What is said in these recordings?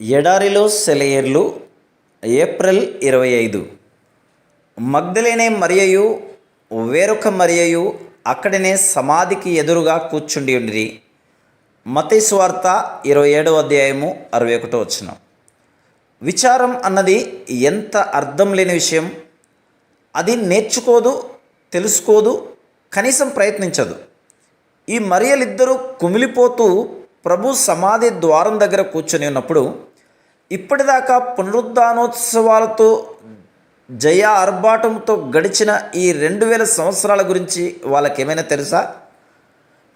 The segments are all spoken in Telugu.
ఎడారిలో సెలయేర్లు ఏప్రిల్ ఇరవై ఐదు. మగ్ధలేనే మరియయు వేరొక మరియయు అక్కడనే సమాధికి ఎదురుగా కూర్చుండి ఉండిరి. మతేశ్వార్త ఇరవై ఏడవ అధ్యాయము అరవై ఒకటో వచ్చిన విచారం అన్నది ఎంత అర్థం లేని విషయం. అది నేర్చుకోదు తెలుసుకోదు కనీసం ప్రయత్నించదు. ఈ మరియలిద్దరూ కుమిలిపోతూ ప్రభు సమాధి ద్వారం దగ్గర కూర్చొని ఉన్నప్పుడు ఇప్పటిదాకా పునరుద్ధానోత్సవాలతో జయ ఆర్భాటంతో గడిచిన ఈ రెండు వేల సంవత్సరాల గురించి వాళ్ళకేమైనా తెలుసా?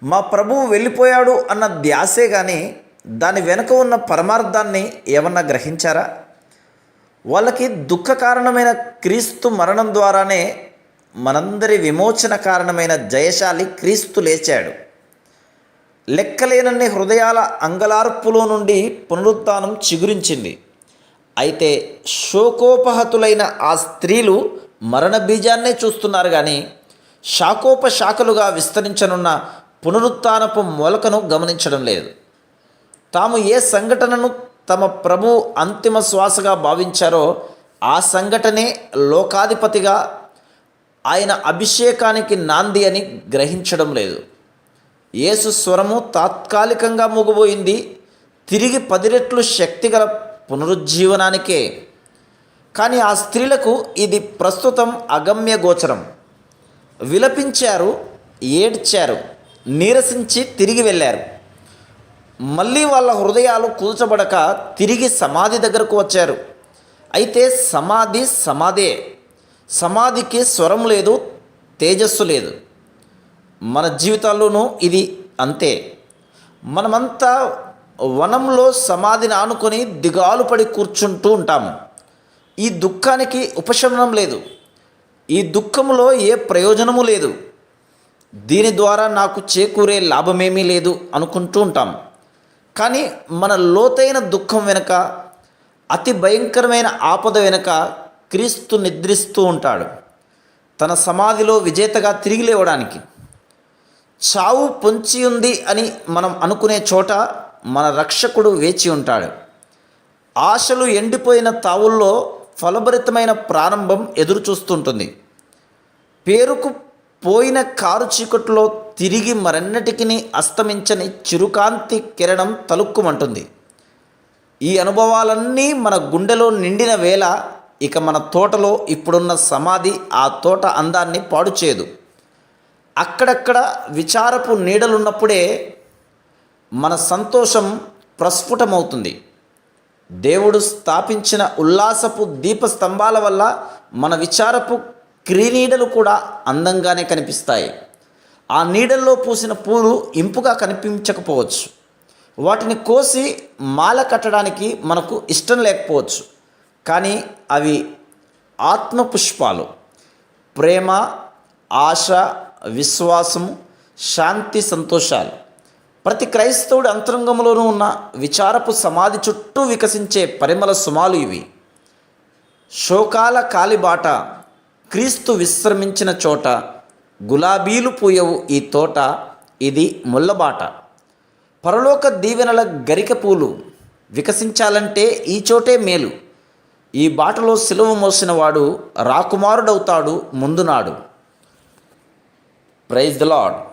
మా ప్రభువు వెళ్ళిపోయాడు అన్న ధ్యాసే కానీ దాని వెనుక ఉన్న పరమార్థాన్ని ఏమన్నా గ్రహించారా? వాళ్ళకి దుఃఖ కారణమైన క్రీస్తు మరణం ద్వారానే మనందరి విమోచన కారణమైన జయశాలి క్రీస్తు లేచాడు. లెక్కలేనన్ని హృదయాల అంగలార్పులో నుండి పునరుత్థానం చిగురించింది. అయితే శోకోపహతులైన ఆ స్త్రీలు మరణ బీజాన్నే చూస్తున్నారు కానీ శాఖోపశాఖలుగా విస్తరించనున్న పునరుత్నపు మొలకను గమనించడం లేదు. తాము ఏ సంఘటనను తమ ప్రభు అంతిమ శ్వాసగా భావించారో ఆ సంఘటనే లోకాధిపతిగా ఆయన అభిషేకానికి నాంది అని గ్రహించడం లేదు. యేసు స్వరము తాత్కాలికంగా మూగబోయింది. తిరిగి పది రెట్లు శక్తిగల పునరుజ్జీవనానికే. కానీ ఆ స్త్రీలకు ఇది ప్రస్తుతం అగమ్య గోచరం. విలపించారు ఏడ్చారు నీరసించి తిరిగి వెళ్ళారు. మళ్ళీ వాళ్ళ హృదయాలు కూల్చబడక తిరిగి సమాధి దగ్గరకు వచ్చారు. అయితే సమాధి సమాధే. సమాధికి స్వరం లేదు తేజస్సు లేదు. మన జీవితాల్లోనూ ఇది అంతే. మనమంతా వనంలో సమాధిని ఆనుకొని దిగాలు పడి కూర్చుంటూ ఉంటాము. ఈ దుఃఖానికి ఉపశమనం లేదు. ఈ దుఃఖంలో ఏ ప్రయోజనము లేదు. దీని ద్వారా నాకు చేకూరే లాభమేమీ లేదు అనుకుంటూ ఉంటాం. కానీ మన లోతైన దుఃఖం వెనుక అతి భయంకరమైన ఆపద వెనుక క్రీస్తు నిద్రిస్తూ ఉంటాడు. తన సమాధిలో విజేతగా తిరిగి లేవడానికి. చావు పొంచి ఉంది అని మనం అనుకునే చోట మన రక్షకుడు వేచి ఉంటాడు. ఆశలు ఎండిపోయిన తావుల్లో ఫలభరితమైన ప్రారంభం ఎదురు చూస్తుంటుంది పేరుకు పోయిన కారు చీకట్లో తిరిగి మరెన్నటికి అస్తమించని చిరుకాంతి కిరణం తలుక్కుమంటుంది. ఈ అనుభవాలన్నీ మన గుండెలో నిండిన వేళ ఇక మన తోటలో ఇప్పుడున్న సమాధి ఆ తోట అందాన్ని పాడు చేయదు అక్కడక్కడ విచారపు నీడలున్నప్పుడే మన సంతోషం ప్రస్ఫుటమవుతుంది. దేవుడు స్థాపించిన ఉల్లాసపు దీపస్తంభాల వల్ల మన విచారపు క్రీనీడలు కూడా అందంగానే కనిపిస్తాయి. ఆ నీడల్లో పూసిన పూలు ఇంపుగా కనిపించకపోవచ్చు. వాటిని కోసి మాల కట్టడానికి మనకు ఇష్టం లేకపోవచ్చు. కానీ అవి ఆత్మపుష్పాలు. ప్రేమ ఆశ విశ్వాసము శాంతి సంతోషాలు. ప్రతి క్రైస్తవుడి అంతరంగంలోనూ ఉన్న విచారపు సమాధి చుట్టూ వికసించే పరిమళ సుమాలు ఇవి. శోకాల కాలిబాట క్రీస్తు విశ్రమించిన చోట గులాబీలు పూయవు ఈ తోట ఇది ముల్లబాట పరలోక దీవెనల గరిక పూలు వికసించాలంటే ఈ చోటే మేలు. ఈ బాటలో సిలువ మోసిన వాడు రాకుమారుడవుతాడు ముందునాడు Praise the Lord.